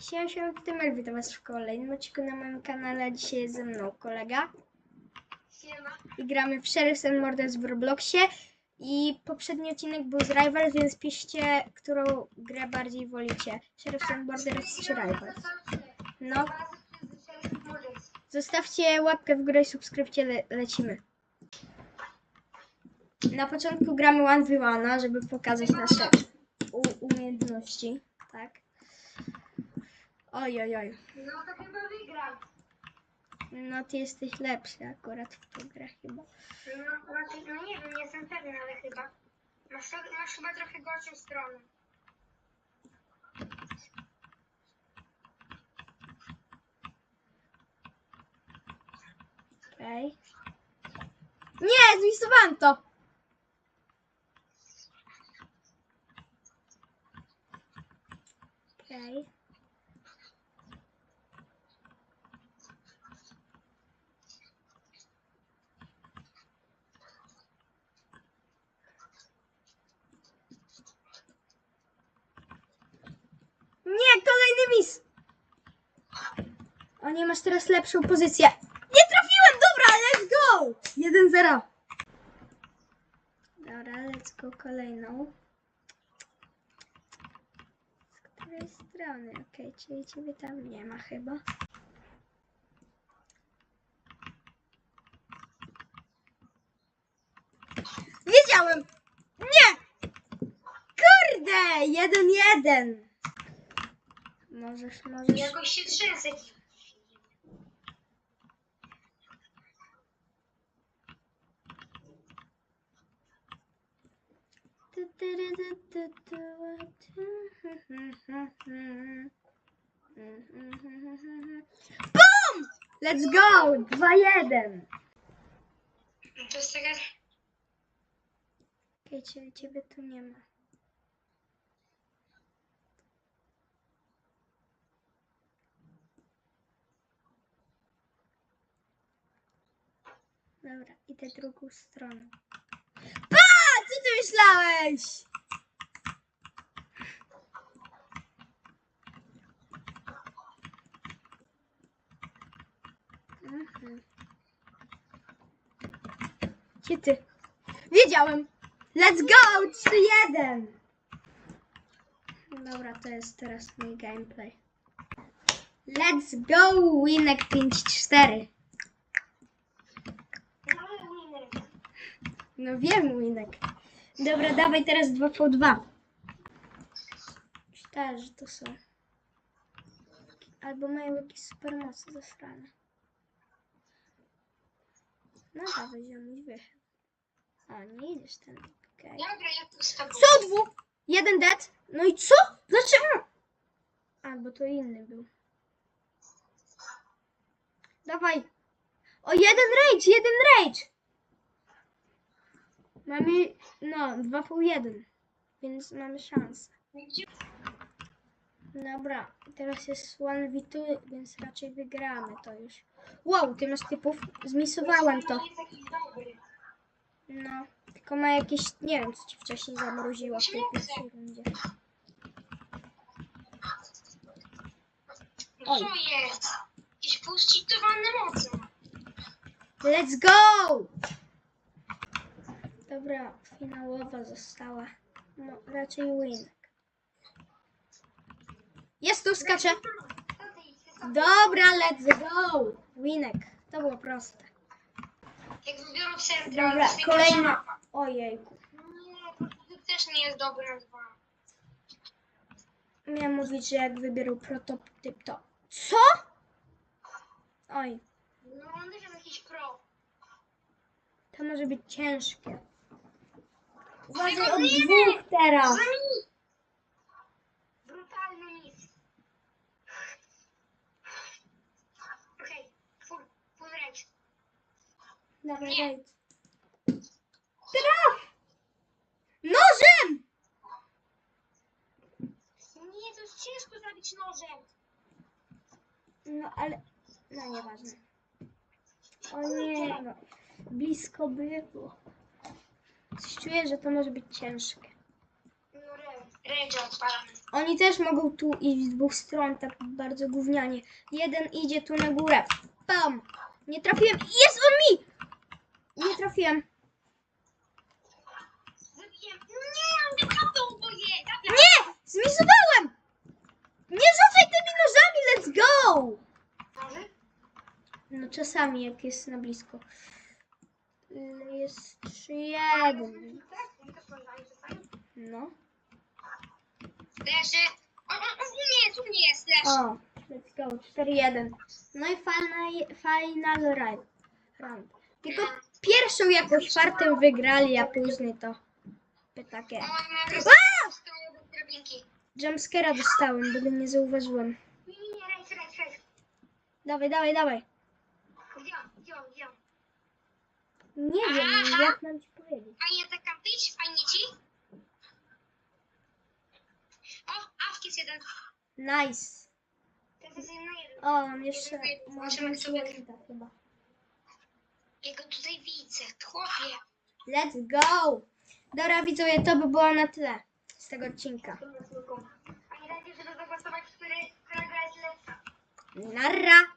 Siema, siema, Tymer, witam was w kolejnym odcinku na moim kanale. Dzisiaj jest ze mną kolega Siema. i gramy w Sheriff and Murders w Robloxie. I poprzedni odcinek był z Rivals, więc piszcie, którą grę bardziej wolicie. Sheriff and Murders czy Rivals. No, zostawcie łapkę w górę i subskrypcie, le lecimy. Na początku gramy 1v1, żeby pokazać nasze umiejętności, tak? Oj, oj, oj. No to chyba wygram. No ty jesteś lepszy akurat w tą grę chyba. No, raczej, no nie wiem, nie jestem pewna, ale chyba. Masz, to- masz chyba trochę gorszą stronę. Okej. Nie, zmisowałam to! Okej. Nie, mis! O nie, masz teraz lepszą pozycję. Nie trafiłem, dobra, let's go! 1-0. Dobra, let's go kolejną. Z której strony? Okej, czyli ciebie tam nie ma chyba. Wiedziałem! Nie! Kurde! Jeden, jeden. Możesz, możesz. Jakoś się trzęsę. BOOM! Let's go! 2-1. To jest taka... Okej, ciebie, ciebie tu nie ma. Dobra, idę drugą stroną. Pa! Co ty myślałeś? Mhm. Gdzie ty? Wiedziałem! Let's go! 3-1! Dobra, to jest teraz mój gameplay. Let's go! Winek 5-4. No, winner. No wiem, Winek. Dobra, dawaj teraz 2v2. Myślałem, że to są. Albo mają jakieś super mocy zasrane. No dawaj, ziomuś wychyl. O, nie idziesz ten. Ja gram jak z tobą. Co dwóch? Jeden dead? No i co? Dlaczego? A, bo to inny był. Dawaj. O, jeden rage, jeden rage. Mamy, no, dwa pół jeden. Więc mamy szansę. Dobra, teraz jest 1v2, więc raczej wygramy to już. Wow, ty masz typów? Zmisowałem to. No, tylko ma jakieś, nie wiem, co ci wcześniej zamroziło w tej pierwszej rundzie. No co jest? Jakieś puścitowane moce. Let's go! Dobra, finałowa została. No, raczej win. Jest tu, skacze. Dobra, let's go! Winek. To było proste. Jak wybiorą centra, Dobra, to jest kolejna. mapa. Ojejku. Nie, to też nie jest dobry na dwa. Miałem mówić, że jak wybiorą prototyp to... Co? Oj, No on też jest jakiś pro. to może być ciężkie. Uważaj od dwóch teraz. Brutalny mis. Okej, full, full Nie. rajd. Traf! Nożem! Nie, to jest ciężko zabić nożem. No ale... No nieważne. O nie, no. Blisko było. Coś czuję, że to może być ciężkie. No. Oni też mogą tu iść z dwóch stron, tak bardzo gównianie. Jeden idzie tu na górę. Pam! Nie trafiłem. Jest on mi! Nie trafiłem. No nie, on wypadł oboje. Dobra. Nie! Zmisowałem! Nie rzucaj tymi nożami, let's go! Może? No czasami, jak jest na blisko. Jest 3-1. Tak, mi też poznali czasami. No. Leży. O, o, o, u mnie jest, u mnie jest, leży. O, let's go, 4-1. No i final, final run. Tylko pierwszą jakąś fartę wygrali, a później to takie. Jumpscare'a dostałem, bo go nie zauważyłem. Dawaj, dawaj, dawaj. Gdzie on, gdzie on, gdzie on? Nie wiem, jak mam ci powiedzieć. Fajnie tak kampić? Fajnie ci? O, awki jest jeden. Nice. To jest jeden na jeden. O, on jeszcze ma Zobaczymy, kto wygra. Jumpscare'a chyba. Ja go tutaj widzę, chłopie. Let's go! Dobra, widzowie, to by było na tyle z tego odcinka. Pamiętajcie, żeby zagłosować, który, która gra jest lepsza. Narra!